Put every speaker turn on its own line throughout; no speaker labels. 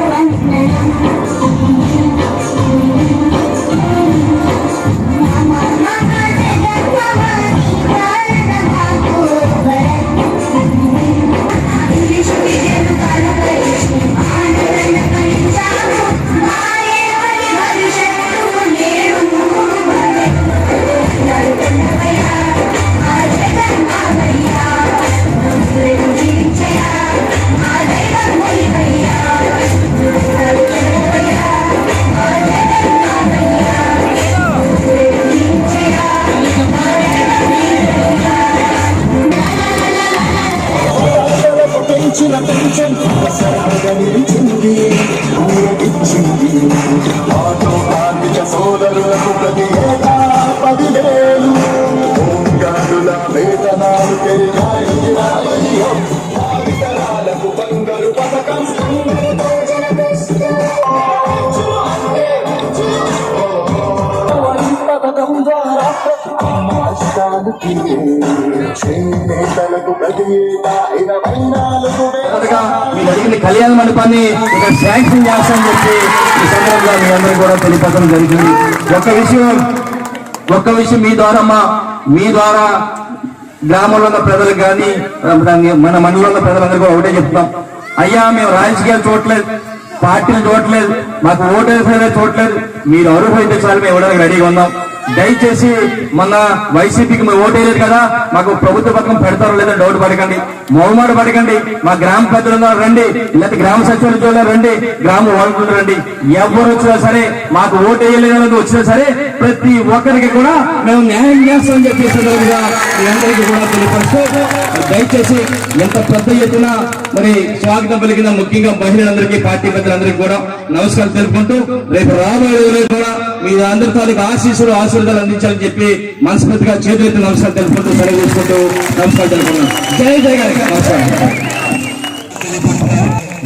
Thank you. పెంచిన pension ఊరటిచ్చింది auto కార్మిక సోదరులకు ప్రతి ఏటా పదివేలు. వేతనాలు పెరిగాయి.
కళ్యాణ మండపాన్ని ఇక్కడ శాంక్షన్ చేస్తామని చెప్పి ఈ సందర్భంగా మీ అందరూ కూడా తెలియపరచడం జరిగింది. ఒక విషయం ఒక్క విషయం మీ ద్వారా మా మీ ద్వారా గ్రామంలో ఉన్న ప్రజలకు కానీ మన మండలంలో ఉన్న ప్రజలందరూ కూడా ఒకటే చెప్తాం. అయ్యా మేము రాజకీయాలు చూడలేదు పార్టీలు చూడలేదు మాకు ఓటు వేసేదే చూడలేదు మీరు అర్హులైతే చాలు మేము ఇవ్వడానికి రెడీగా ఉన్నాం. దయచేసి మొన్న వైసీపీకి మేము ఓటేయలేదు వేయలేదు కదా మాకు ప్రభుత్వ పథకం పెడతారో లేదో డౌట్ పడకండి. మొహమాట పడకండి. మా గ్రామ పెద్దలు రండి. లేకపోతే గ్రామ సచివాలయంలో రండి. గ్రామ వాలంటీర్లు రండి. ఎవరు వచ్చినా సరే మాకు ఓటేయలేదు వేయలేదు వచ్చినా సరే ప్రతి ఒక్కరికి కూడా మేము న్యాయం చేస్తామని చెప్పేసి కూడా తెలియపరుస్తూ దయచేసి ఎంత పెద్ద ఎత్తున మరి స్వాగతం పలికిన ముఖ్యంగా మహిళలందరికీ పార్టీ పెద్దలందరికీ కూడా నమస్కారం తెలుపుకుంటూ రేపు రాబోయే కూడా మీ అందరి తాలూకు ఆశీస్సులు ఆశీర్వాదాలు అందించాలని చెప్పి మనస్ఫూర్తిగా చేతులెత్తి నమస్కారం తెలుపుకుంటూ సెలవు చేసుకుంటూ నమస్కారం తెలుపుకున్నాం జై జయ గారికి నమస్కారం.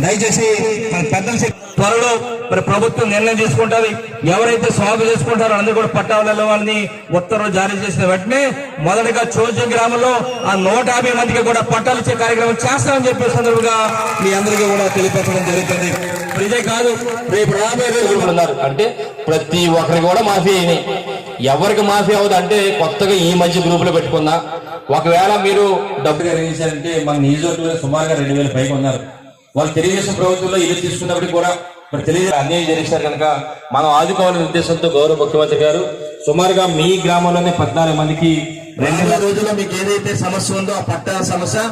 దయచేసి మన పెద్దలు త్వరలో మరి ప్రభుత్వం నిర్ణయం తీసుకుంటుంది. ఎవరైతే సాగు చేసుకుంటారో అందరూ కూడా పట్టాలలో వాళ్ళని ఉత్తర్వులు జారీ చేసిన వెంటనే మొదటగా చోజం గ్రామంలో ఆ నూట యాభై మందికి కూడా పట్టాలు ఇచ్చే కార్యక్రమం చేస్తామని చెప్పే సందర్భంగా మీ అందరికీ కూడా తెలియపరచడం జరుగుతుంది. ఇదే కాదు రేపు రాబోయే
ఉన్నారు. అంటే ప్రతి ఒక్కరికి కూడా మాఫీ ఎవరికి మాఫీ అవుతుంది అంటే కొత్తగా ఈ మధ్య గ్రూపులో పెట్టుకున్నా. ఒకవేళ మీరు డబ్బు జరిగించారంటే మన నియోజకవర్గంలో సుమారుగా రెండు వేల పైకి ఉన్నారు. వాళ్ళు తెలుగుదేశం ప్రభుత్వంలో ఇల్లు తీసుకున్నప్పటికీ కూడా మరి తెలియజే అన్యాయం జరిగిస్తారు కనుక మనం ఆదుకోవాలనే ఉద్దేశంతో గౌరవ ముఖ్యమంత్రి గారు సుమారుగా మీ గ్రామంలోనే పద్నాలుగు మందికి రెండు
రోజుల్లో మీకు ఏదైతే సమస్య ఉందో ఆ పట్టాల సమస్య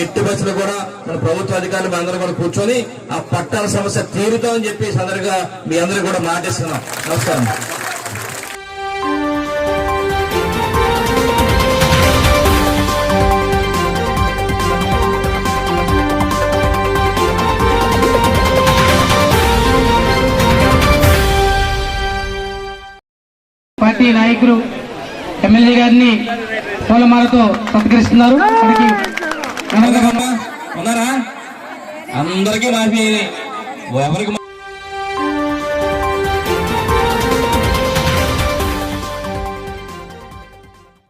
ఎట్టి బస్సులు కూడా మన ప్రభుత్వ అధికారులు అందరూ కూడా కూర్చొని ఆ పట్టాల సమస్య తీరుతామని చెప్పి ఈ సందర్భంగా మీ అందరూ కూడా మాటిస్తున్నాం. నమస్కారం.
పార్టీ నాయకులు ఎమ్మెల్యే గారిని పూలమాలతో సత్కరిస్తున్నారు.
అందరికీ మాఫీ. ఎవరికి